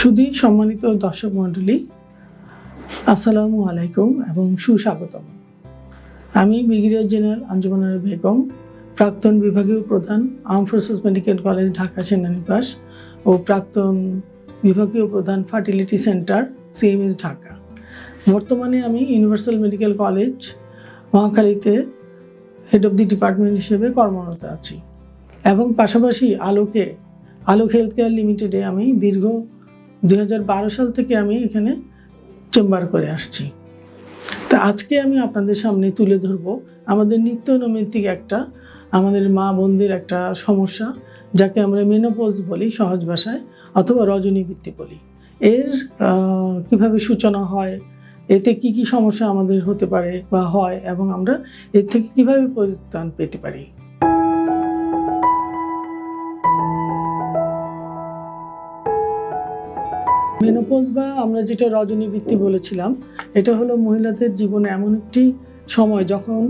সুধী সম্মানিত দর্শক মণ্ডলী, আসসালামু আলাইকুম এবং সুস্বাগতম। আমি ব্রিগেডিয়ার জেনারেল আঞ্জুমানার বেগম, প্রাক্তন বিভাগীয় প্রধান arm forces medical college Dhaka সেনানিবাস ও প্রাক্তন বিভাগীয় প্রধান ফার্টিলিটি সেন্টার, সিএমএস ঢাকা। বর্তমানে আমি ইউনিভার্সাল মেডিকেল কলেজ, মহাখালীতে হেড অফ দি ডিপার্টমেন্ট হিসেবে কর্মরত আছি। এবং পাশাপাশি আলোকে, আলোক হেলথ কেয়ার লিমিটেডে আমি দীর্ঘ দু হাজার বারো সাল থেকে আমি এখানে চেম্বার করে আসছি। তা আজকে আমি আপনাদের সামনে তুলে ধরব আমাদের নিত্য নৈমিত্তিক একটা, আমাদের মা বোনদের একটা সমস্যা, যাকে আমরা মেনোপজ বলি, সহজ ভাষায়, অথবা রজনীবৃত্তি বলি। এর কীভাবে সূচনা হয়, এতে কি কি সমস্যা আমাদের হতে পারে বা হয়, এবং আমরা এর থেকে কীভাবে পরিত্রাণ পেতে পারি? মেনোপজ বা আমরা যেটা রজনীবৃত্তি বলেছিলাম, এটা হলো মহিলাদের জীবনে এমন একটি সময় যখন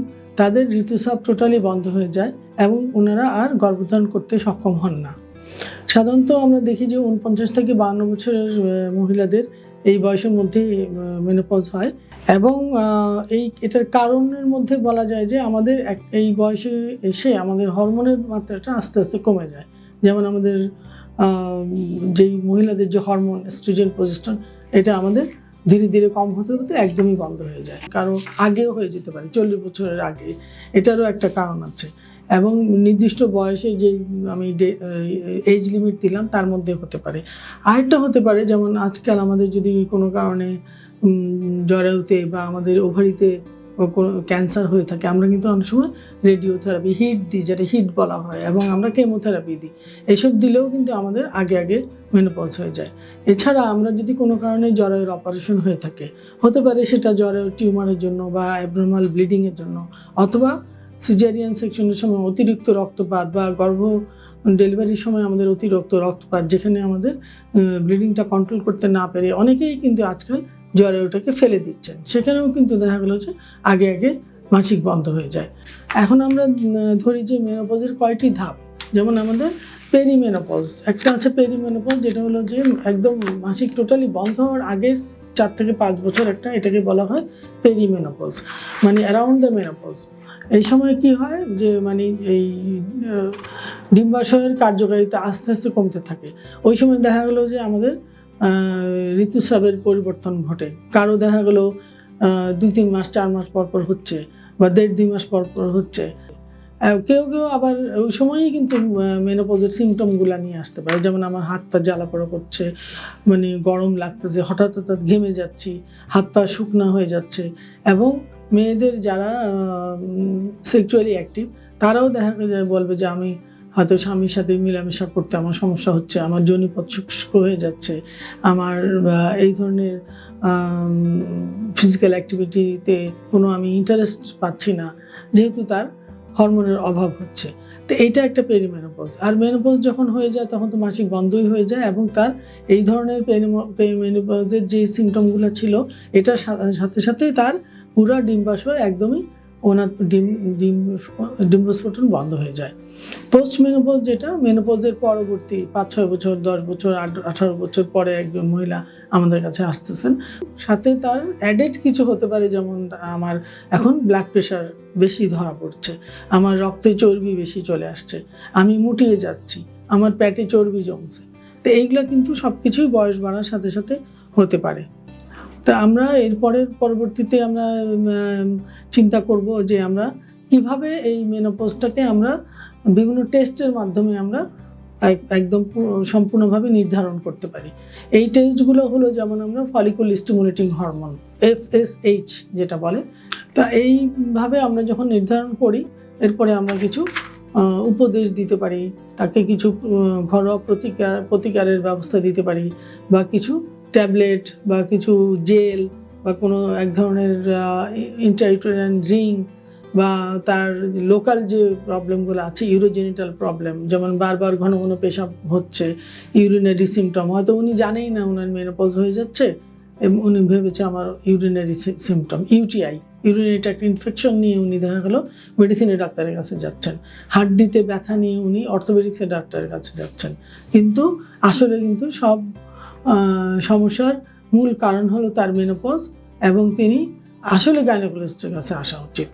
তাদের ঋতুস্রাব টোটালি বন্ধ হয়ে যায় এবং ওনারা আর গর্ভধারণ করতে সক্ষম হন না। সাধারণত আমরা দেখি যে উনপঞ্চাশ থেকে বান্ন বছরের মহিলাদের এই বয়সের মধ্যে মেনোপজ হয় এবং এই, এটার কারণের মধ্যে বলা যায় যে আমাদের এই বয়সে এসে আমাদের হরমোনের মাত্রাটা আস্তে আস্তে কমে যায়। যেমন আমাদের যেই মহিলাদের যে হরমোন স্ট্রিজেন প্রজেস্টন এটা আমাদের ধীরে ধীরে কম হতে হতে একদমই বন্ধ হয়ে যায়। কারও আগেও হয়ে যেতে পারে, চল্লিশ বছরের আগে। এটারও একটা কারণ আছে। এবং নির্দিষ্ট বয়সে যে আমি এজ লিমিট দিলাম, তার মধ্যে হতে পারে। আরেকটা হতে পারে, যেমন আজকাল আমাদের যদি কোনো কারণে জরায়ুতে বা আমাদের ওভারিতে ক্যান্সার হয়ে থাকে, আমরা কিন্তু অনেক সময় রেডিওথেরাপি হিট দিই, যেটা হিট বলা হয়, এবং আমরা কেমোথেরাপি দিই। এসব দিলেও কিন্তু আমাদের আগে আগে মেনোপজ হয়ে যায়। এছাড়া আমরা যদি কোনো কারণে জরায়ুর অপারেশন হয়ে থাকে, হতে পারে সেটা জরায়ুর টিউমারের জন্য বা অ্যাবনর্মাল ব্লিডিংয়ের জন্য, অথবা সিজারিয়ান সেকশনের সময় অতিরিক্ত রক্তপাত বা গর্ভ ডেলিভারির সময় আমাদের অতিরিক্ত রক্তপাত, যেখানে আমাদের ব্লিডিংটা কন্ট্রোল করতে না পেরে অনেকেই কিন্তু আজকাল জরায়ুটাকে ফেলে দিচ্ছেন। সেখানেও কিন্তু দেখা গেলো যে আগে আগে মাসিক বন্ধ হয়ে যায়। এখন আমরা ধরি যে মেনোপজের কয়টি ধাপ? যেমন আমাদের পেরিমেনোপজ একটা আছে পেরিমেনোপজ যেটা হলো যে একদম মাসিক টোটালি বন্ধ হওয়ার আগের চার থেকে পাঁচ বছর একটা এটাকে বলা হয় পেরিমেনোপজ মানে অ্যারাউন্ড দ্য মেনোপজ এই সময় কি হয় যে মানে এই ডিম্বাশয়ের কার্যকারিতা আস্তে আস্তে কমতে থাকে। ওই সময় দেখা গেলো যে আমাদের ঋতুস্রাবের পরিবর্তন ঘটে। কারও দেখা গেলো দুই তিন মাস, চার মাস পর পর হচ্ছে বা দেড় দুই মাস পর পর হচ্ছে। কেউ কেউ আবার ওই সময়ই কিন্তু মেনোপজের সিমটমগুলো নিয়ে আসতে পারে। যেমন আমার হাত পা জ্বালা পোড়া করছে মানে গরম লাগতেছে, হঠাৎ হঠাৎ ঘেমে যাচ্ছি, হাত পা শুকনা হয়ে যাচ্ছে এবং মেয়েদের যারা সেক্সুয়ালি অ্যাক্টিভ তারাও দেখা যায় বলবে যে আমি হয়তো স্বামীর সাথে মিলামেশা করতে আমার সমস্যা হচ্ছে, আমার জনিপথ শুষ্ক হয়ে যাচ্ছে, আমার এই ধরনের ফিজিক্যাল অ্যাক্টিভিটিতে কোনো আমি ইন্টারেস্ট পাচ্ছি না, যেহেতু তার হরমোনের অভাব হচ্ছে। তো এইটা একটা পেরিমেনোপজ আর মেনোপজ যখন হয়ে যায়, তখন তো মাসিক বন্ধই হয়ে যায় এবং তার এই ধরনের পেরিমেনোপজের যে সিমটমগুলো ছিল, এটার সাথে সাথে তার পুরো ডিম্বাশয় একদমই ওনার ডিম ডিম ডিম্বস্ফোটন বন্ধ হয়ে যায়। পোস্ট মেনোপজ যেটা মেনোপজের পরবর্তী পাঁচ, ছয় বছর, দশ বছর আঠারো বছর পরে একজন মহিলা আমাদের কাছে আসতেছেন। সাথে তার অ্যাডেড কিছু হতে পারে, যেমন আমার এখন ব্লাড প্রেশার বেশি ধরা পড়ছে, আমার রক্তে চর্বি বেশি চলে আসছে, আমি মুটিয়ে যাচ্ছি, আমার পেটে চর্বি জমছে। তো এইগুলো কিন্তু সব কিছুই বয়স বাড়ার সাথে সাথে হতে পারে। তা আমরা এরপরের পরবর্তীতে আমরা চিন্তা করব যে আমরা কীভাবে এই মেনোপজটাকে আমরা বিভিন্ন টেস্টের মাধ্যমে আমরা এক- একদম সম্পূর্ণভাবে নির্ধারণ করতে পারি। এই টেস্টগুলো হলো যেমন আমরা ফলিকুল স্টিমুলেটিং হরমোন এফএসএইচ যেটা বলে। তা এইভাবে আমরা যখন নির্ধারণ করি, এরপরে আমরা কিছু উপদেশ দিতে পারি, তাকে কিছু ঘরোয়া প্রতিকার, প্রতিকারের ব্যবস্থা দিতে পারি বা কিছু ট্যাবলেট বা কিছু জেল বা কোনো এক ধরনের ইন্টারইউটেরিয়ান রিং বা তার লোকাল যে প্রবলেমগুলো আছে ইউরোজেনিটাল প্রবলেম যেমন বারবার ঘন ঘন পেশাব হচ্ছে ইউরিনারি সিমটম হয়তো উনি জানেই না ওনার মেনোপজ হয়ে যাচ্ছে, এবং উনি ভেবেছে আমার urinary symptom UTI urinary tract infection নিয়ে উনি দেখা গেলো মেডিসিনের ডাক্তারের কাছে যাচ্ছেন। হাড্ডিতে ব্যথা নিয়ে উনি অর্থোপেডিক্সের ডাক্তারের কাছে যাচ্ছেন। কিন্তু আসলে কিন্তু সব সমস্যার মূল কারণ হলো তার মেনোপজ এবং তিনি আসলে গাইনোকোলজিস্টের কাছে আসা উচিত।